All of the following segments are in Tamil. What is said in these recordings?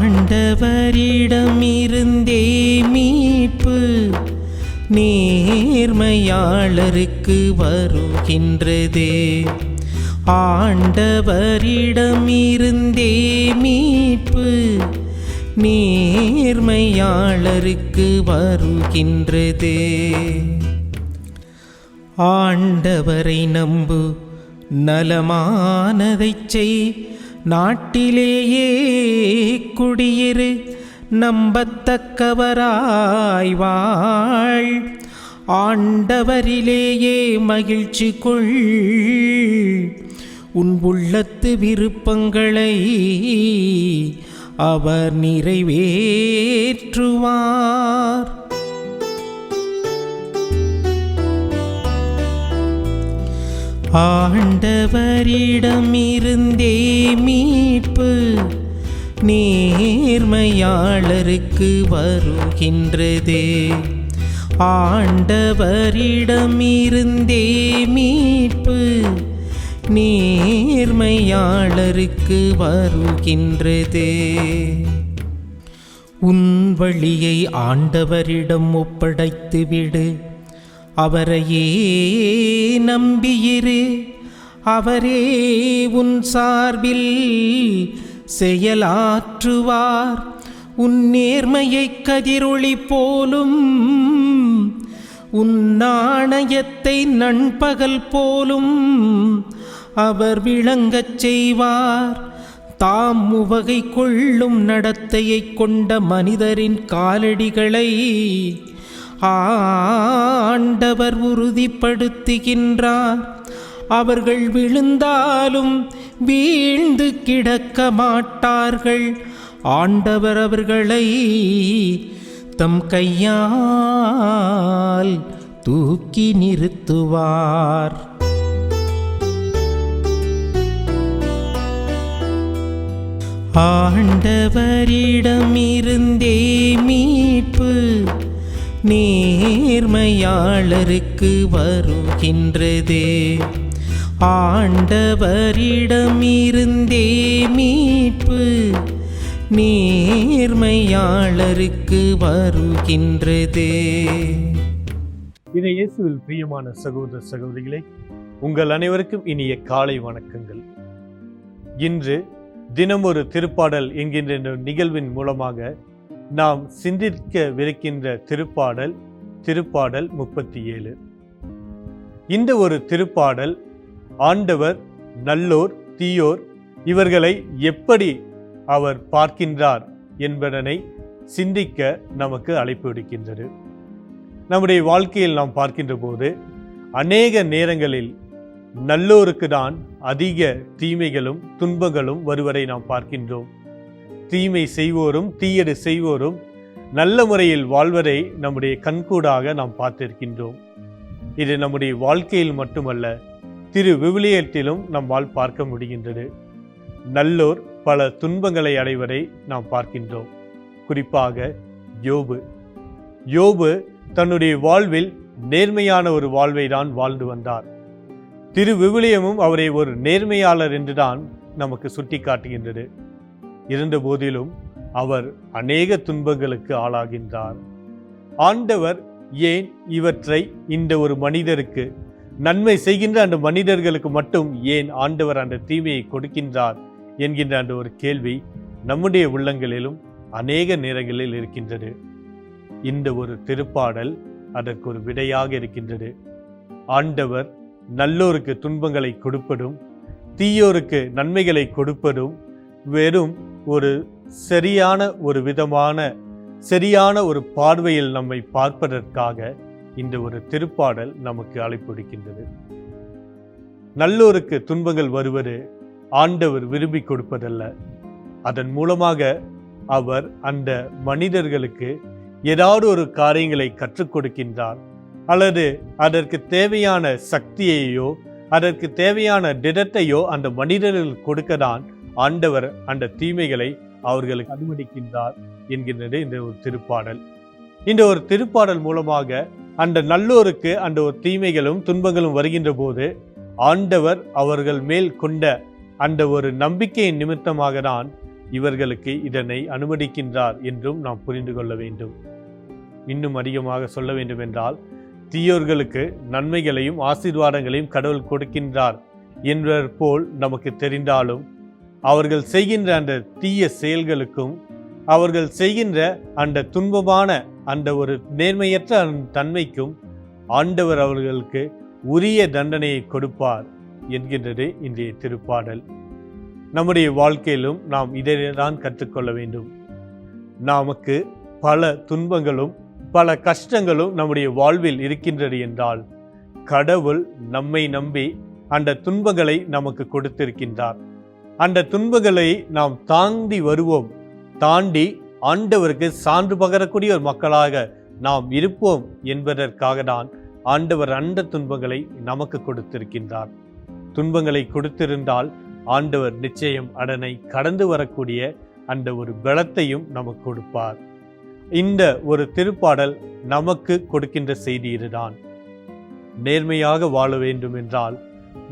ஆண்டவரிடமிருந்தே மீட்பு நேர்மையாளருக்கு வருகின்றதே. ஆண்டவரிடமிருந்தே மீட்பு நேர்மையாளருக்கு வருகின்றதே. ஆண்டவரை நம்பு நலமானதைச் செய். நாட்டிலேயே குடியிரு நம்பத்தக்கவராய் வாழ். ஆண்டவரிலேயே மகிழ்ச்சி கொள். உன் உள்ளத்து விருப்பங்களை அவர் நிறைவேற்றுவார். ஆண்டவரிடமிருந்தே மீட்பு நேர்மையாளருக்கு வருகின்றதே. ஆண்டவரிடமிருந்தே மீட்பு நேர்மையாளருக்கு வருகின்றதே. உன் வழியை ஆண்டவரிடம் ஒப்படைத்து விடு அவரையே நம்பியிரு. அவரே உன் சார்பில் செயலாற்றுவார். உன் நேர்மையை கதிரொளி போலும் உன் நாணயத்தை நண்பகல் போலும் அவர் விளங்கச் செய்வார். தாம் உவகை கொள்ளும் நடத்தையைக் கொண்ட மனிதரின் காலடிகளை ஆண்டவர் உறுதிப்படுத்துகின்றார். அவர்கள் விழுந்தாலும் வீழ்ந்து கிடக்க மாட்டார்கள். ஆண்டவர் அவர்களை தம் கையால் தூக்கி நிறுத்துவார். ஆண்டவரிடமிருந்தே மீட்பு நேர்மையாளருக்கு வருகின்றதே. ஆண்டவரிடமிருந்தே மீட்பு நேர்மையாளருக்கு வருகின்றதே. இது இயேசுவில் பிரியமான சகோதர சகோதரிகளே உங்கள் அனைவருக்கும் இனிய காலை வணக்கங்கள். இன்று தினம் ஒரு திருப்பாடல் என்கின்ற நிகழ்வின் மூலமாக நாம் சிந்திக்கவிருக்கின்ற திருப்பாடல் திருப்பாடல் முப்பத்தி ஏழு இந்த ஒரு திருப்பாடல் ஆண்டவர் நல்லோர் தீயோர் இவர்களை எப்படி அவர் பார்க்கின்றார் என்பதனை சிந்திக்க நமக்கு அழைப்பு விடுக்கின்றது. நம்முடைய வாழ்க்கையில் நாம் பார்க்கின்ற போது அநேக நேரங்களில் நல்லோருக்கு தான் அதிக தீமைகளும் துன்பங்களும் வருவதை நாம் பார்க்கின்றோம். தீமை செய்வோரும் தீயடு செய்வோரும் நல்ல முறையில் வாழ்வதை நம்முடைய கண்கூடாக நாம் பார்த்திருக்கின்றோம். இது நம்முடைய வாழ்க்கையில் மட்டுமல்ல திரு விவிலியத்திலும் நம்மால் பார்க்க முடிகின்றது. நல்லோர் பல துன்பங்களை அடைவதை நாம் பார்க்கின்றோம். குறிப்பாக யோபு. யோபு தன்னுடைய வாழ்வில் நேர்மையான ஒரு வாழ்வை தான் வாழ்ந்து வந்தார். திரு விவிலியமும் அவரை ஒரு நேர்மையாளர் என்றுதான் நமக்கு சுட்டி காட்டுகின்றது இருந்த போதிலும் அவர் அநேக துன்பங்களுக்கு ஆளாகின்றார். ஆண்டவர் ஏன் இவற்றை இந்த ஒரு மனிதருக்கு நன்மை செய்கின்ற அந்த மனிதர்களுக்கு மட்டும் ஏன் ஆண்டவர் அந்த தீமையை கொடுக்கின்றார் என்கின்ற அந்த ஒரு கேள்வி நம்முடைய உள்ளங்களிலும் அநேக நேரங்களில் இருக்கின்றது. இந்த ஒரு திருப்பாடல் அதற்கு ஒரு விடையாக இருக்கின்றது. ஆண்டவர் நல்லோருக்கு துன்பங்களை கொடுப்பதும் தீயோருக்கு நன்மைகளை கொடுப்பதும் வெறும் ஒரு சரியான ஒரு விதமான சரியான ஒரு பார்வையில் நம்மை பார்ப்பதற்காக இந்த ஒரு திருப்பாடல் நமக்கு அழைப்பிடுக்கின்றது. நல்லோருக்கு துன்பங்கள் வருவது ஆண்டவர் விரும்பி கொடுப்பதல்ல. அதன் மூலமாக அவர் அந்த மனிதர்களுக்கு ஏதாவது ஒரு காரியங்களை கற்றுக் கொடுக்கின்றார். அல்லது அதற்கு தேவையான சக்தியையோ அதற்கு தேவையான திடத்தையோ அந்த மனிதர்கள் கொடுக்கதான் ஆண்டவர் அந்த தீமைகளை அவர்களுக்கு அனுமதிக்கின்றார் என்கின்றது இந்த ஒரு திருப்பாடல். இந்த ஒரு திருப்பாடல் மூலமாக அந்த நல்லோருக்கு அந்த ஒரு தீமைகளும் துன்பங்களும் வருகின்ற போது ஆண்டவர் அவர்கள் மேல் கொண்ட அந்த ஒரு நம்பிக்கையின் நிமித்தமாக தான் இவர்களுக்கு இதனை அனுமதிக்கின்றார் என்றும் நாம் புரிந்து கொள்ள வேண்டும். இன்னும் அதிகமாக சொல்ல வேண்டும் என்றால் தீயோர்களுக்கு நன்மைகளையும் ஆசீர்வாதங்களையும் கடவுள் கொடுக்கின்றார் என்பது போல் நமக்கு தெரிந்தாலும் அவர்கள் செய்கின்ற அந்த தீய செயல்களுக்கும் அவர்கள் செய்கின்ற அந்த துன்பமான அந்த ஒரு நேர்மையற்ற தன்மைக்கும் ஆண்டவர் அவர்களுக்கு உரிய தண்டனையை கொடுப்பார் என்கின்றது இன்றைய திருப்பாடல். நம்முடைய வாழ்க்கையிலும் நாம் இதை தான் கற்றுக்கொள்ள வேண்டும். நமக்கு பல துன்பங்களும் பல கஷ்டங்களும் நம்முடைய வாழ்வில் இருக்கின்றது என்றால் கடவுள் நம்மை நம்பி அந்த துன்பங்களை நமக்கு கொடுத்திருக்கின்றார். அந்த துன்பங்களை நாம் தாண்டி வருவோம். தாண்டி ஆண்டவருக்கு சான்று பகரக்கூடிய ஒரு மக்களாக நாம் இருப்போம் என்பதற்காக தான் ஆண்டவர் அந்த துன்பங்களை நமக்கு கொடுத்திருக்கின்றார். துன்பங்களை கொடுத்திருந்தால் ஆண்டவர் நிச்சயம் அதனை கடந்து வரக்கூடிய அந்த ஒரு பலத்தையும் நமக்கு கொடுப்பார். இந்த ஒரு திருப்பாடல் நமக்கு கொடுக்கின்ற செய்தி இதுதான். நேர்மையாக வாழ வேண்டும் என்றால்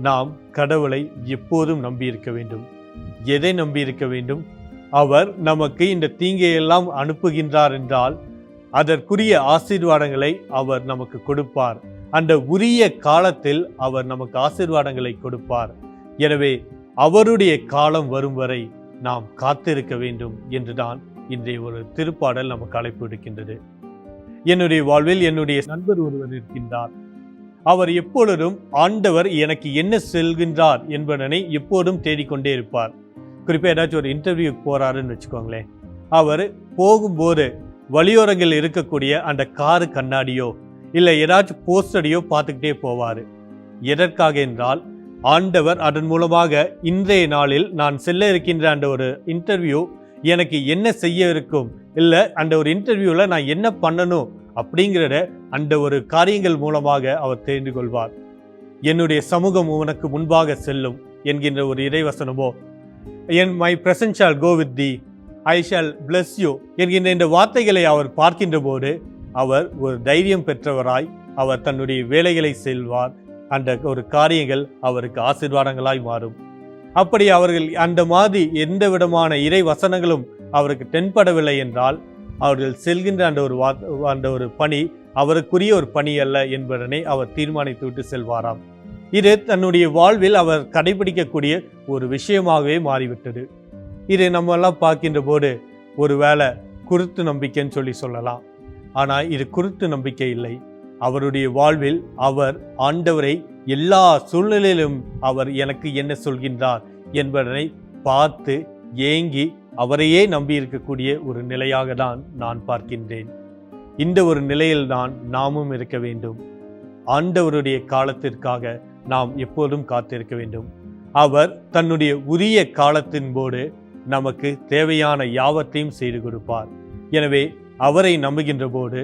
நாம் கடவுளை எப்போதும் நம்பியிருக்க வேண்டும். எதை நம்பியிருக்க வேண்டும்? அவர் நமக்கு இந்த தீங்கையெல்லாம் அனுப்புகின்றார் என்றால் அதற்குரிய ஆசீர்வாதங்களை அவர் நமக்கு கொடுப்பார். அந்த உரிய காலத்தில் அவர் நமக்கு ஆசீர்வாதங்களை கொடுப்பார். எனவே அவருடைய காலம் வரும் வரை நாம் காத்திருக்க வேண்டும் என்றுதான் இன்றைய ஒரு திருப்பாடல் நமக்கு அழைப்பு விடுக்கின்றது. என்னுடைய வாழ்வில் என்னுடைய நண்பர் ஒருவர் இருக்கின்றார். அவர் எப்பொழுதும் ஆண்டவர் எனக்கு என்ன செல்கின்றார் என்பதனை எப்போதும் தேடிக்கொண்டே இருப்பார். குறிப்பாக ஏதாச்சும் ஒரு இன்டர்வியூக்கு போறாருன்னு வச்சுக்கோங்களேன். அவர் போகும்போது வழியோரங்களில் இருக்கக்கூடிய அந்த காரு கண்ணாடியோ இல்லை ஏதாச்சும் போஸ்டடியோ பார்த்துக்கிட்டே போவார். எதற்காக என்றால் ஆண்டவர் அதன் மூலமாக இன்றைய நாளில் நான் செல்ல இருக்கின்ற அந்த ஒரு இன்டர்வியூ எனக்கு என்ன செய்ய இருக்கும் இல்லை அந்த ஒரு இன்டர்வியூவில் நான் என்ன பண்ணணும் அப்படிங்கிறத அந்த ஒரு காரியங்கள் மூலமாக அவர் தெரிந்து கொள்வார். என்னுடைய சமூகம் உனக்கு முன்பாக செல்லும் என்கின்ற ஒரு இறைவசனமோ என் my presence shall go with thee I shall bless you என்கின்ற இந்த வார்த்தைகளை அவர் பார்க்கின்ற போது அவர் ஒரு தைரியம் பெற்றவராய் அவர் தன்னுடைய வேலைகளை செல்வார் அந்த ஒரு காரியங்கள் அவருக்கு ஆசீர்வாதங்களாய் மாறும். அப்படி அவர்கள் அந்த மாதிரி எந்த விதமான இறை வசனங்களும் அவருக்கு தென்படவில்லை என்றால் அவர்கள் செல்கின்ற அந்த ஒரு வா அந்த ஒரு பணி அவருக்குரிய ஒரு பணி அல்ல என்பதனை அவர் தீர்மானித்து விட்டு செல்வாராம். இது தன்னுடைய வாழ்வில் அவர் கடைபிடிக்கக்கூடிய ஒரு விஷயமாகவே மாறிவிட்டது. இது நம்ம எல்லாம் பார்க்கின்ற போது ஒருவேளை குருத்து நம்பிக்கைன்னு சொல்லி சொல்லலாம். ஆனால் இது குருத்து நம்பிக்கை இல்லை. அவருடைய வாழ்வில் அவர் ஆண்டவரை எல்லா சூழ்நிலையிலும் அவர் எனக்கு என்ன சொல்கின்றார் என்பதனை பார்த்து ஏங்கி அவரையே நம்பி இருக்கக்கூடிய ஒரு நிலையாக தான் நான் பார்க்கின்றேன். இந்த ஒரு நிலையில்தான் நாமும் இருக்க வேண்டும். ஆண்டவருடைய காலத்திற்காக நாம் எப்போதும் காத்திருக்க வேண்டும். அவர் தன்னுடைய உரிய காலத்தின் போது நமக்கு தேவையான யாவத்தையும் செய்து கொடுப்பார். எனவே அவரை நம்புகின்ற போது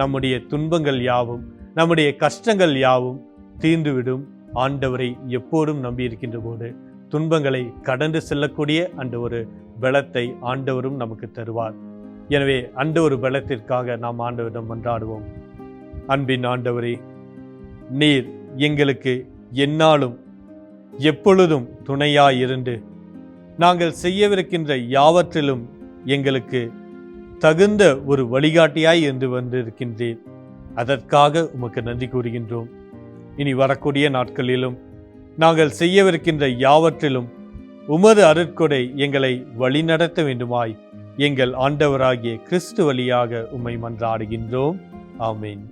நம்முடைய துன்பங்கள் யாவும் நம்முடைய கஷ்டங்கள் யாவும் தீர்ந்துவிடும். ஆண்டவரை எப்போதும் நம்பியிருக்கின்ற போது துன்பங்களை கடந்து செல்லக்கூடிய அந்த ஒரு பலத்தை ஆண்டவரும் நமக்கு தருவார். எனவே அந்த ஒரு பலத்திற்காக நாம் ஆண்டவரிடம் மன்றாடுவோம். அன்பின் ஆண்டவரே நீர் எங்களுக்கு எந்நாளும் எப்பொழுதும் துணையாயிருந்து நாங்கள் செய்யவிருக்கின்ற யாவற்றிலும் எங்களுக்கு தகுந்த ஒரு வழிகாட்டியாய் என்று வந்திருக்கின்றேன் அதற்காக உமக்கு நன்றி கூறுகின்றோம். இனி வரக்கூடிய நாட்களிலும் நாங்கள் செய்யவிருக்கின்ற யாவற்றிலும் உமது அருட்கொடை எங்களை வழிநடத்த வேண்டுமாய் எங்கள் ஆண்டவராகிய கிறிஸ்து வழியாக உம்மை மன்றாடுகின்றோம். ஆமீன்.